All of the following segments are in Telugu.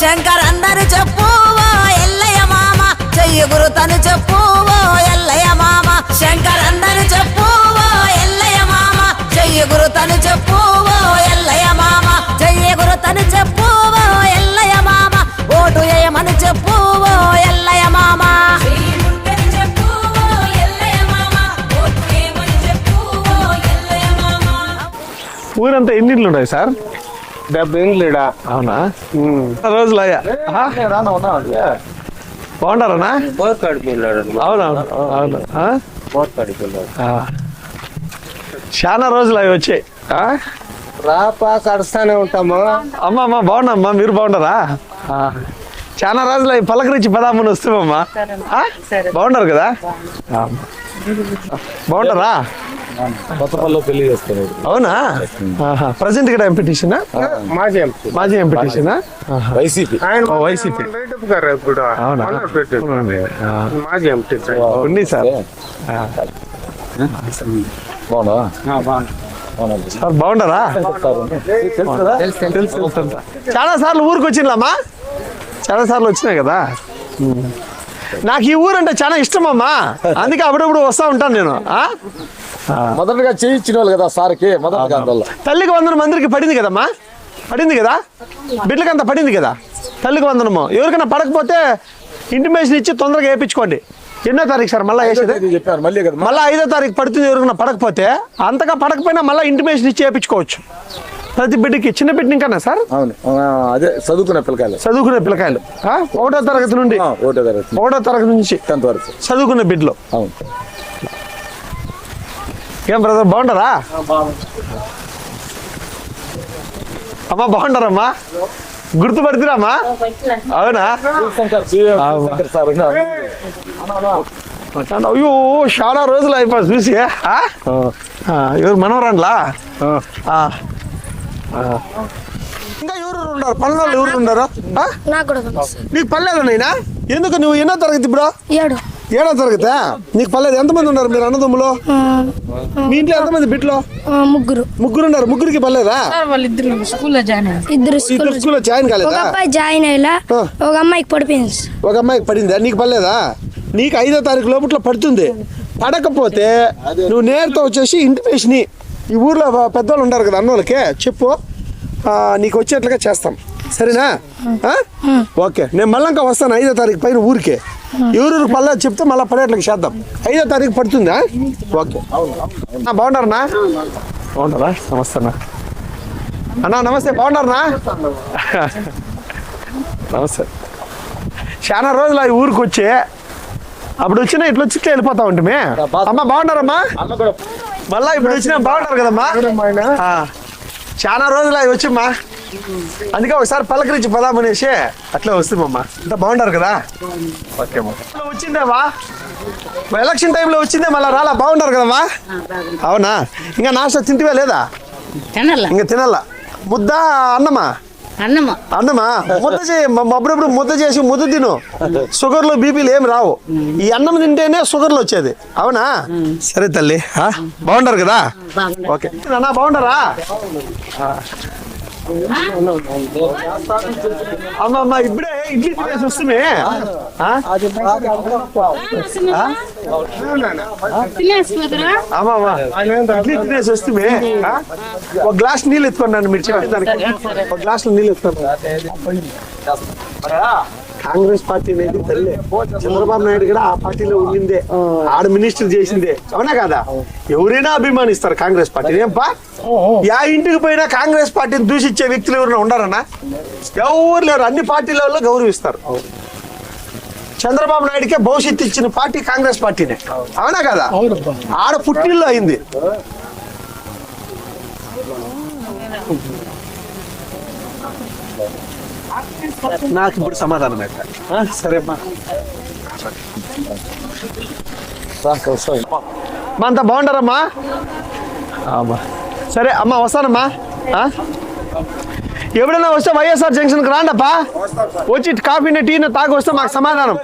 శంకర్ అందరు చెప్పువో ఎల్లయ్య మామ చెయ్యి గురుతను చెప్పు ఓ ఎల్లయ్య మామ. శంకర్ అందరు చెప్పువో ఎల్లయ్య మామ చెయ్యి గురుతను చెప్పు ఓ ఎల్లయ్య మామ. చెయ్యి గురుతను తను ఓ ఎల్లయ్య మామ. ఓటు వేయమని చెప్పువో ఎల్లయ్య మామ. ఊరంతా ఎన్నిళ్ళు ఉన్నాయి సార్? డెబ్బై ఇండ్లీడా అవునా? రోజులు అయ్యా బాగుంటారనా పోతాడు పిల్లాడు అవునవును అవును? ఆ? పోతాడు పిల్లాడు ఆ. చాలా రోజులు అవి వచ్చాయి. ఆ? రాపా కడుస్తానే ఉంటాము. అమ్మ అమ్మ బాగున్నామ్మా? మీరు బాగున్నారా ఆ. చాలా రోజులు అవి పలకరించి పదామని వస్తామమ్మా ఆ? బాగున్నారు కదా? ఆ. కొత్తపల్లిలో పెళ్ళి చేస్తారు అవునా? ప్రజెంట్ ఇక్కడ ఎంపిటీషనా? మాజీ ఎంపీ. మాజీ ఎంపిటీషనా? వైసీపీ. ఆయన వైసీపీ. ఇప్పుడు అవునా. మాజీ ఎంపీ. ఉంది సార్. బాగున్నా. సార్ బాగుంటారా? చాలా సార్లు ఊరికి వచ్చిందమ్మా చాలా సార్లు వచ్చినాయి కదా? నాకు ఈ ఊరు అంటే చాలా ఇష్టం అమ్మా అందుకే అప్పుడప్పుడు వస్తా ఉంటాను నేను. ఆ? మొదటగా చేయించిన వాళ్ళు కదా సార్కి మొదటి అందులో. తల్లికి వందనం మందిరికి పడింది కదమ్మా? పడింది కదా? బిడ్డలకంతా పడింది కదా? తల్లికి వందనము. ఎవరికైనా పడకపోతే ఇంటిమేషన్ ఇచ్చి తొందరగా వేయించుకోండి. ఎన్నో తారీఖు సార్ మళ్ళీ వేసేది? చెప్పాను మళ్ళీ కదా మళ్ళీ ఐదో తారీఖు పడుతుంది ఎవరికైనా పడకపోతే అంతగా పడకపోయినా మళ్ళీ ఇంటిమేషన్ ఇచ్చి వేయించుకోవచ్చు. ప్రతి బిడ్డకి చిన్న బిడ్డ ఇంకానా సార్? అవును. అదే చదువుకునే పిల్లకాయలు. చదువుకునే పిల్లకాయలు? ఒకటో తరగతి నుండి. ఒకటో తరగతి. ఒకటో తరగతి నుంచి. టెన్త్ వరకు. చదువుకునే బిడ్డలు. అవును. ఏం బ్రదర్ బాగుంటారా అమ్మా బాగుంటారమ్మా గుర్తుపడుతురామ్మా అవునా శంకర్ సార్ ఉన్నారు. అయ్యో చాలా రోజులు అయిపోయి చూసి ఆ? ఆ, ఎవరు మనవరండ్లా ఆ. ఆ. ఇంకా ఎవరు ఉన్నారు పనులు ఎవరు ఉన్నారు ఆ? నాకు కూడా తెలుసు నీకు పర్లేదు నైనా ఎందుకు నువ్వు ఎన్నో తరగతి ఇప్పుడు ఏడు ఏడో తరగతా నీకు పర్లేదు. ఎంతమంది ఉన్నారు మీరు అన్నదమ్ములు? మీ ఇంట్లో ఎంతమంది బిడ్డలు ఆ, ముగ్గురు. ముగ్గురు ఉన్నారు ముగ్గురికి పర్లేదా? వాళ్ళిద్దరు స్కూల్లో జాయిన్ అయ్యారు. ఇద్దరు స్కూల్లో జాయిన్ ఒక కాలేదా అబ్బాయి జాయిన్ అయ్యేలా. ఒక అమ్మాయికి పడిపోయింది. ఒక అమ్మాయికి పడిందా? నీకు పర్లేదా? నీకు ఐదో తారీఖు లోపల పడుతుంది. పడకపోతే నువ్వు నేరుతో వచ్చేసి ఇంటిమేషన్ ఈ ఊర్లో పెద్దవాళ్ళు ఉంటారు కదా అన్నోళ్ళకి చెప్పు. ఆ, నీకు వచ్చేట్లుగా చేస్తాం. సరేనా? ఆ? ఓకే. నేను మళ్ళీ ఇంకా వస్తాను ఐదో తారీఖు పైన ఊరికే. ఎవరు పల్లె చెప్తే మళ్ళీ పడేట్లకి చేద్దాం. ఐదో తారీఖు పడుతుందా? ఓకే. అన్నా, బాగున్నారన్నా? బాగున్నారా? నమస్తే అన్న. అన్నా నమస్తే బాగున్నారనా నమస్తే. చాలా రోజులు ఈ ఊరికి వచ్చి అప్పుడు వచ్చినా ఇట్లా వచ్చి ఇట్లా వెళ్ళిపోతా ఉంటుంది అమ్మా బాగున్నారమ్మా? మళ్ళా ఇప్పుడు వచ్చినా బాగున్నారు కదమ్మా? ఆ. చాలా రోజులు అవి వచ్చిమ్మా అందుకే ఒకసారి పలకరించి పదామనేసి అట్లా వస్తుందమ్మా అంతా బాగున్నారు కదా? ఓకే వచ్చిందేవా ఎలక్షన్ టైంలో వచ్చిందే మళ్ళీ రాలా? బాగున్నారు కదమ్మా అవునా? ఇంకా నాస్టా తింటివే లేదా? ఇంకా తినాలా. ముద్ద అన్నమా? అన్నమా. ముద్ద చేయి మ- అప్పుడప్పుడు ముద్ద చేసి ముద్ద తిను. షుగర్లు బీపీలు ఏమి రావు. ఈ అన్నం తింటేనే షుగర్లు వచ్చేది. అవునా? సరే తల్లి? బాగుంటారు కదా? ఓకే. అన్నా బాగుంటారా అమ్మమ్మ ఇప్పుడే ఇడ్లీ తినేసి వస్తుంది అమ్మమ్మ తినేసుకురా అమ్మ అమ్మ ఇడ్లీ తినేసి వస్తుంది ఒక గ్లాస్ నీళ్ళు ఎత్తుకున్నాను మీరు చెప్పేదానికి. ఒక గ్లాస్ నీళ్ళు ఎత్తుకున్నాను కాంగ్రెస్ పార్టీ అనేది తల్లి. చంద్రబాబు నాయుడు కూడా ఆ పార్టీలో ఉండిందే. ఆడ మినిస్టర్ చేసిందే. అవునా కదా? ఎవరైనా అభిమానిస్తారు కాంగ్రెస్ పార్టీ ఏంపా యా ఇంటికి పోయినా కాంగ్రెస్ పార్టీని దూషించే వ్యక్తులు ఎవరైనా ఉండారన్నా? ఎవరు లేరు. అన్ని పార్టీల వాళ్ళు గౌరవిస్తారు. చంద్రబాబు నాయుడుకే భవిష్యత్తు ఇచ్చిన పార్టీ కాంగ్రెస్ పార్టీనే. అవునా కదా? ఆడ పుట్టిల్లు అయింది. నాకు ఇప్పుడు సమాధానం అయితే. సరే అమ్మా. మా అంతా బాగుంటారమ్మా అమ్మా. సరే అమ్మా వస్తానమ్మా? ఎప్పుడైనా వస్తే వైఎస్ఆర్ జంక్షన్కి రాండప్పా? వచ్చి కాఫీని టీని తాగి వస్తే మాకు సమాధానం.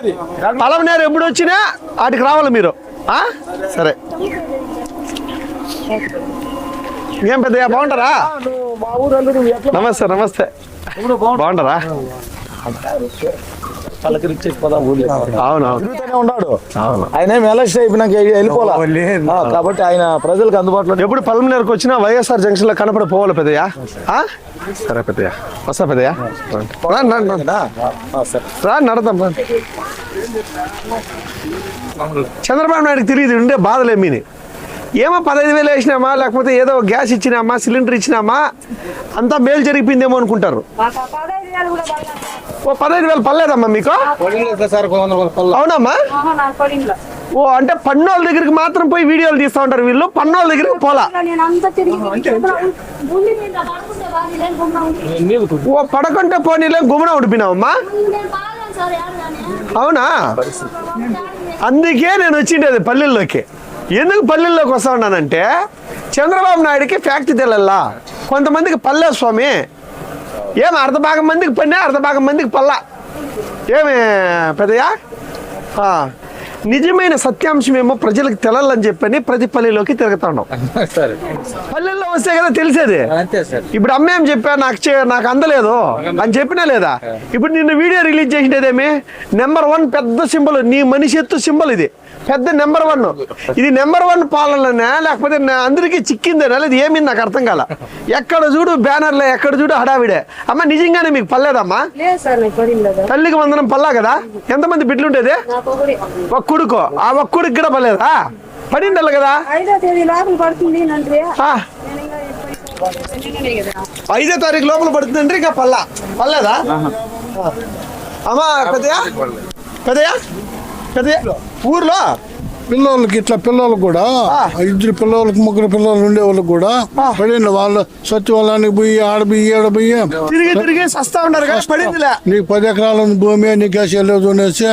పలమనేరు ఎప్పుడు వచ్చినా వాటికి రావాలి మీరు. ఆ? సరే. ఏం పెద్దయ్య బాగుంటారా? నమస్తే నమస్తే. బాగుంటారా పలకరించి పోదాం ఊళ్ళో అవునవును. తిరుగుతూనే ఉన్నాడు. ఆయన ఏం ఎలక్షన్ అయిపోయినాక కాబట్టి ఆయన ప్రజలకు అందుబాటులో ఎప్పుడు పల్మనేరుకు వచ్చినా వైఎస్ఆర్ జంక్షన్లో కనపడి పోవాలి పెద్దయ్య? ఆ? సరే పెద్దయ్య. వస్తా పెద్దయ్య. రా, రా, రా. ఆ, సరే. రా నడదాం రా. చంద్రబాబు నాయుడుకి తెలియదు ఉండే బాధలేమీని ఏమో పదహైదు వేలు వేసినామా లేకపోతే ఏదో గ్యాస్ ఇచ్చినామా సిలిండర్ ఇచ్చినామా అంతా మేలు జరిగిపోయిందేమో అనుకుంటారు. ఓ పదహైదు వేలు పర్లేదమ్మా మీకు? సార్ అవునమ్మా? ఓ అంటే పన్నోళ్ళ దగ్గరికి మాత్రం పోయి వీడియోలు తీస్తా ఉంటారు వీళ్ళు పన్నోళ్ళ దగ్గరికి పోలా? ఓ పడకంటే పోనీలే గుమన ఉడిపినావమ్మా అవునా? అందుకే నేను వచ్చిండేది పల్లెల్లోకి. ఎందుకు పల్లెల్లోకి వస్తా ఉన్నానంటే చంద్రబాబు నాయుడికి ఫ్యాక్ట్ తెలల్లా కొంతమందికి పల్లె స్వామి. ఏం అర్ధ భాగం మందికి పన్నే అర్ధ భాగం మందికి పల్లా. ఏమి పెద్దయ్యా? ఆ, నిజమైన సత్యాంశం ఏమో ప్రజలకు తెలాలని చెప్పని ప్రతి పల్లెలోకి తిరుగుతా ఉన్నాం సరే. పల్లెల్లో వస్తే కదా తెలిసేది. ఇప్పుడు అమ్మేం చెప్పా? నాకు నాకు అందలేదు. అని చెప్పినా లేదా? ఇప్పుడు నిన్న వీడియో రిలీజ్ చేసినదేమి నెంబర్ వన్ పెద్ద సింబల్ నీ మనిషి ఎత్తు సింబల్ ఇది. పెద్ద నెంబర్ వన్. ఇది నెంబర్ వన్ పాలననే? లేకపోతే నా- అందరికీ చిక్కిందేనా? లేదు ఏమి నాకు అర్థం కాల. ఎక్కడ చూడు బ్యానర్లే ఎక్కడ చూడు హడావిడే. అమ్మ నిజంగానే మీకు పర్లేదమ్మా లేదా తల్లికి వందనం పల్లా కదా? ఎంతమంది బిడ్డలు ఉండేది ఒక కొడుకు. ఆ ఒక్క కొడుకు కూడా పర్లేదా పడిండాలి కదా? ఐదో తారీఖు లోపల పడుతుందంటే ఇంకా పల్లా. పర్లేదా అమ్మా పెద్దయా పెద్దయా ఊర్లో? పిల్లలకి ఇట్లా పిల్లలు కూడా. ఇద్దరు పిల్లలకి ముగ్గురు పిల్లలు ఉండే వాళ్ళకి కూడా పడిన వాళ్ళు. సచివాలయానికి పోయి ఆడ పోయి ఈడ పోయి. తిరిగి తిరిగి సస్తా ఉన్నారు కదా పడిందిలే. నీకు పది ఎకరాల భూమి నీకు వేసేయలేదు అనేసి.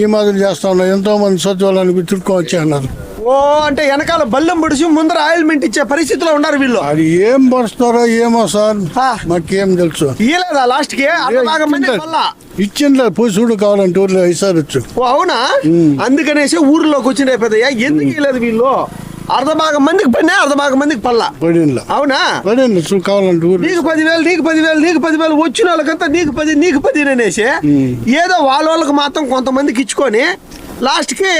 ఈ మాదిరి చేస్తా ఉన్నారు. ఎంతో మంది సచివాలయానికి పోయి తిరుక్కొని వచ్చి అన్నారు. ఓ అంటే వెనకాల బల్లెం పొడిచి ముందర ఆయిల్మెంట్ ఇచ్చే పరిస్థితిలో ఉన్నారు వీళ్ళు. అది ఏం పరుస్తారో ఏమో సార్. మాకేం తెలుసు. ఇయ్యలేదా లాస్ట్కి ఇచ్చిండ్లే. పోయి చూడు కావాలంటే ఊర్లో ఇసారొచ్చు ఓ అవునా? అందుకనేసి ఊర్లోకి వచ్చిండే పెద్దయ్య ఎందుకు ఇయ్యలేదు వీళ్ళు? అర్ధ భాగం మందికి పడినా అర్ధ భాగం మందికి పల్లా పడినలా అవునా? పడింది చూ కావాలంటే నీకు పదివేలు నీకు పదివేలు నీకు పదివేలు వచ్చిన వాళ్ళకంతా నీకు పది నీకు పది అనేసి ఏదో వాళ్ళ వాళ్ళకి మాత్రం కొంతమందికి ఇచ్చుకొని లాస్ట్కి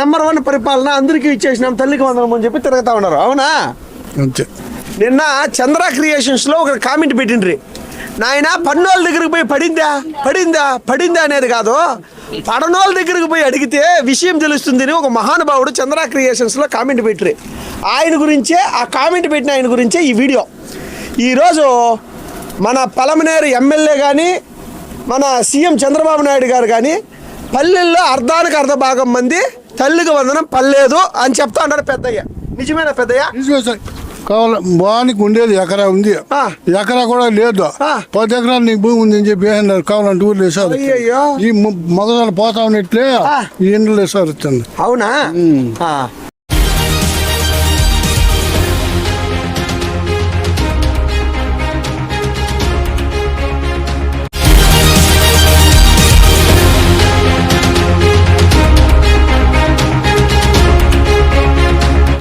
నెంబర్ వన్ పరిపాలన అందరికీ ఇచ్చేసినాం తల్లికి వందనం అని చెప్పి తిరుగుతా ఉన్నారు. అవునా? అంతే. నిన్న చంద్ర క్రియేషన్స్లో ఒక కామెంట్ పెట్టిండ్రి. నాయన పన్నోళ్ళ దగ్గరికి పోయి పడిందా? పడిందా? పడిందా అనేది కాదు. పడనోళ్ళ దగ్గరికి పోయి అడిగితే విషయం తెలుస్తుంది అని ఒక మహానుభావుడు చంద్ర క్రియేషన్స్లో కామెంట్ పెట్టిరి ఆయన గురించే ఆ కామెంట్ పెట్టిన ఆయన గురించే ఈ వీడియో. ఈరోజు మన పలమనేరు ఎమ్మెల్యే కానీ మన సీఎం చంద్రబాబు నాయుడు గారు కానీ పల్లెల్లో అర్ధానికి అర్ధ భాగం మంది తల్లికి వందనం పర్లేదు అని చెప్తా ఉన్నారు పెద్దయ్య నిజమేనా పెద్దయ్య కావాలి వానికి ఉండేది ఎకరా ఉంది ఆ. ఎకరా కూడా లేదు. పది ఎకరాలు నీకు భూమి ఉంది అని చెప్పి వేసినారు కావాలంటే ఊర్లో వేసారు. ఈ మగదాలు పోతా ఉన్నట్లే. ఈ ఇండ్లు వేసారు అవునా.